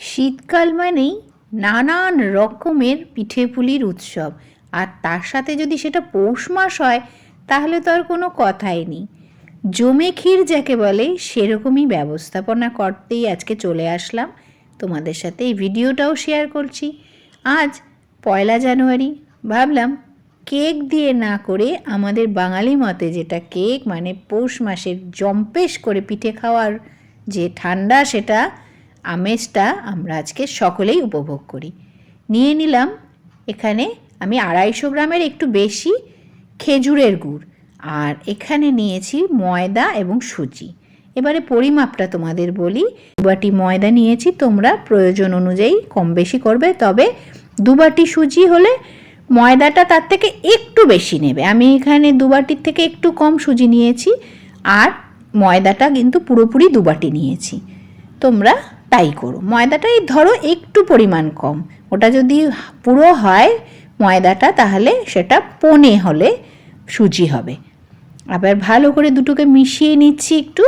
শীতকাল মানেই নানান রকমের পিঠেপুলির উৎসব। আর তার সাথে যদি সেটা পৌষ মাস হয়, তাহলে তো আর কোনো কথাই নেই। জমে ক্ষীর যাকে বলে, সেরকমই ব্যবস্থাপনা করতেই আজকে চলে আসলাম। তোমাদের সাথে এই ভিডিওটাও শেয়ার করছি। আজ পয়লা জানুয়ারি, ভাবলাম কেক দিয়ে না করে আমাদের বাঙালি মতে যেটা কেক মানে পৌষ মাসের জম্পেশ করে পিঠে খাওয়ার যে ঠান্ডা সেটা আমেজটা আমরা আজকে সকলেই উপভোগ করি। নিয়ে নিলাম এখানে আমি আড়াইশো গ্রামের একটু বেশি খেজুরের গুড় আর এখানে নিয়েছি ময়দা এবং সুজি। এবারে পরিমাপটা তোমাদের বলি। দুবাটি ময়দা নিয়েছি, তোমরা প্রয়োজন অনুযায়ী কম বেশি করবে, তবে দুবাটি সুজি হলে ময়দাটা তার থেকে একটু বেশি নেবে। আমি এখানে দুবাটির থেকে একটু কম সুজি নিয়েছি আর ময়দাটা কিন্তু পুরোপুরি দুবাটি নিয়েছি। তোমরা তাই করো। ময়দাটা এই ধরো একটু পরিমাণ কম। ওটা যদি পুরো হয় ময়দাটা, তাহলে সেটা পনে হলে সুজি হবে। আবার ভালো করে দুটোকে মিশিয়ে নিচ্ছি একটু,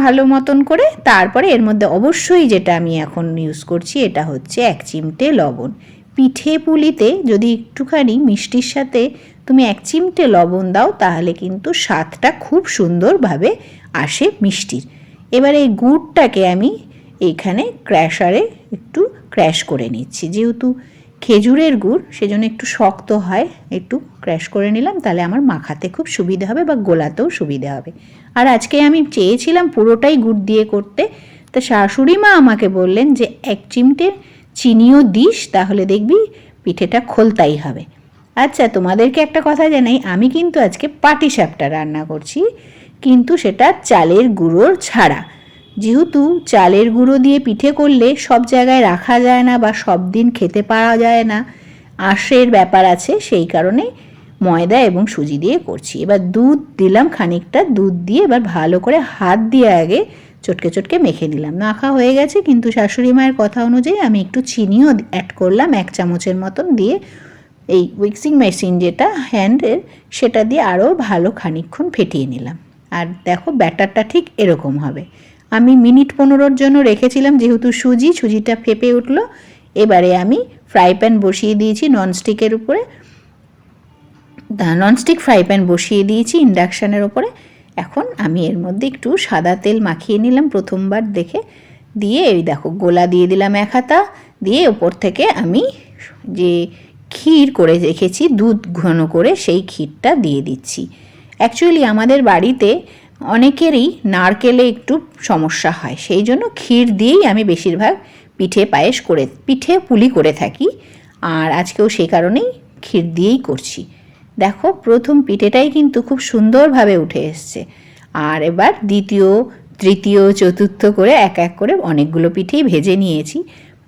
ভালো মতন করে। তারপরে এর মধ্যে অবশ্যই যেটা আমি এখন ইউজ করছি, এটা হচ্ছে এক চিমটে লবণ। পিঠে পুলিতে যদি একটুখানি মিষ্টির সাথে তুমি এক চিমটে লবণ দাও, তাহলে কিন্তু স্বাদটা খুব সুন্দরভাবে আসে মিষ্টির। এবার এই গুড়টাকে আমি এইখানে ক্র্যাশারে একটু ক্র্যাশ করে নিচ্ছি। যেহেতু খেজুরের গুড়, সেজন্য একটু শক্ত হয়, একটু ক্র্যাশ করে নিলাম, তাহলে আমার মাখাতে খুব সুবিধা হবে বা গোলাতেও সুবিধা হবে। আর আজকে আমি চেয়েছিলাম পুরোটাই গুড় দিয়ে করতে, তা শাশুড়ি মা আমাকে বললেন যে, এক চিমটে চিনিও দিস, তাহলে দেখবি পিঠেটা খোলতাই হবে। আচ্ছা তোমাদেরকে একটা কথা জানাই, আমি কিন্তু আজকে পাটিসাপটা রান্না করছি, কিন্তু সেটা চালের গুঁড়োর ছাড়া। যেহেতু চালের গুঁড়ো দিয়ে পিঠে করলে সব জায়গায় রাখা যায় না বা সব দিন খেতে পাওয়া যায় না, আঁশের ব্যাপার আছে, সেই কারণে ময়দা এবং সুজি দিয়ে করছি। এবার দুধ দিলাম খানিকটা, দুধ দিয়ে এবার ভালো করে হাত দিয়ে আগে চটকে চটকে মেখে নিলাম। মাখা হয়ে গেছে, কিন্তু শাশুড়ি মায়ের কথা অনুযায়ী আমি একটু চিনিও অ্যাড করলাম, এক চামচের মতন দিয়ে এই উইক্সিং মেশিন যেটা হ্যান্ডের সেটা দিয়ে আরও ভালো খানিকক্ষণ ফেটিয়ে নিলাম। আর দেখো ব্যাটারটা ঠিক এরকম হবে। আমি মিনিট পনেরোর জন্য রেখেছিলাম, যেহেতু সুজি, সুজিটা ফেপে উঠল। এবারে আমি ফ্রাই প্যান বসিয়ে দিয়েছি ননস্টিকের উপরে। ননস্টিক ফ্রাই প্যান বসিয়ে দিয়েছি ইন্ডাকশানের ওপরে এখন আমি এর মধ্যে একটু সাদা তেল মাখিয়ে নিলাম প্রথমবার দেখে। দিয়ে এই দেখো, গোলা দিয়ে দিলাম এক হাতা। দিয়ে ওপর থেকে আমি যে ক্ষীর করে রেখেছি, দুধ ঘন করে সেই ক্ষীরটা দিয়ে দিচ্ছি। অ্যাকচুয়ালি আমাদের বাড়িতে অনেকেরই নারকেলে একটু সমস্যা হয়। সেই জন্য ক্ষীর দিয়েই আমি বেশিরভাগ পিঠে পায়েস করে, পিঠে পুলি করে থাকি। আর আজকেও সেই কারণেই ক্ষীর দিয়েই করছি। দেখো, প্রথম পিঠেটাই কিন্তু খুব সুন্দরভাবে উঠে এসছে। আর এবার দ্বিতীয়, তৃতীয়, চতুর্থ করে এক এক করে অনেকগুলো পিঠেই ভেজে নিয়েছি।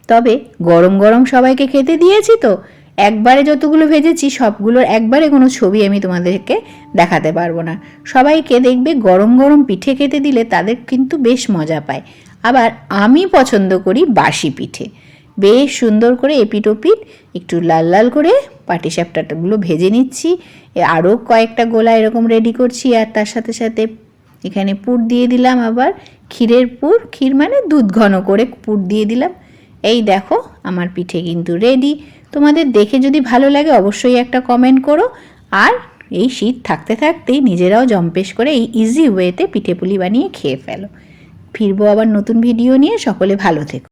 তবে গরম গরম সবাইকে খেতে দিয়েছি তো একবারে যতগুলো ভেজেছি, সবগুলোর একবারে কোনো ছবি আমি তোমাদেরকে দেখাতে পারব না। সবাইকে দেখবে গরম গরম পিঠে খেতে দিলে তাদের কিন্তু বেশ মজা পায়। আবার আমি পছন্দ করি বাসি পিঠে। বেশ সুন্দর করে এপিট ওপিট একটু লাল লাল করে পাটিসাপটাগুলো ভেজে নিচ্ছি। আরও কয়েকটা গোলা এরকম রেডি করছি আর তার সাথে সাথে এখানে পুর দিয়ে দিলাম আবার ক্ষীরের পুর। ক্ষীর মানে দুধ ঘন করে পুর দিয়ে দিলাম। এই দেখো, আমার পিঠে কিন্তু রেডি তোমাদের দেখে যদি ভালো লাগে, অবশ্যই একটা কমেন্ট করো। আর এই শীত থাকতে থাকতেই নিজেরাও জম্পেশ করে এই ইজি ওয়েতে পিঠে পুলি বানিয়ে খেয়ে ফেলো। ফিরবো আবার নতুন ভিডিও নিয়ে, সকলে ভালো থেকো।